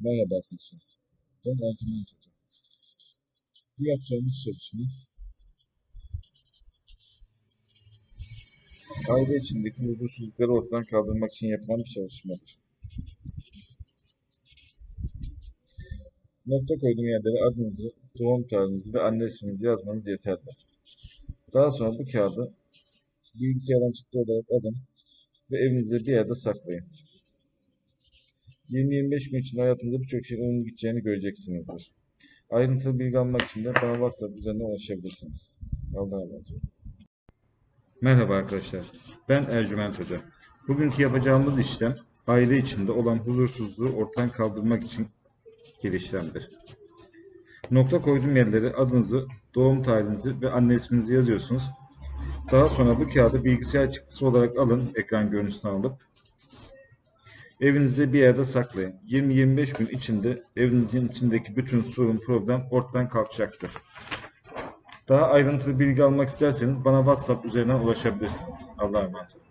Merhaba arkadaşlar. Ben Ercüment Hoca. Bu yapacağımız çalışma aile içindeki huzursuzlukları ortadan kaldırmak için yapılan bir çalışmadır. Nokta koyduğum yerlere adınızı, doğum tarihinizi ve anne isminizi yazmanız yeterli. Daha sonra bu kağıdı bilgisayardan çıktı olarak alın ve evinizde bir yerde saklayın. 20-25 gün içinde hayatınızda birçok şeyin olumlu gideceğini göreceksinizdir. Ayrıntılı bilgi almak için de bana WhatsApp üzerinden ulaşabilirsiniz. Allah'a emanet. Merhaba arkadaşlar. Ben Ercüment Hoca. Bugünkü yapacağımız işlem aile içinde olan huzursuzluğu ortadan kaldırmak için bir işlemdir. Nokta koyduğum yerlere adınızı, doğum tarihinizi ve anne isminizi yazıyorsunuz. Daha sonra bu kağıdı bilgisayar çıktısı olarak alın, ekran görüntüsünü alıp Evinizde bir yerde saklayın. 20-25 gün içinde evinizin içindeki bütün sorun, problem ortadan kalkacaktır. Daha ayrıntılı bilgi almak isterseniz bana WhatsApp üzerinden ulaşabilirsiniz. Allah'a emanet olun.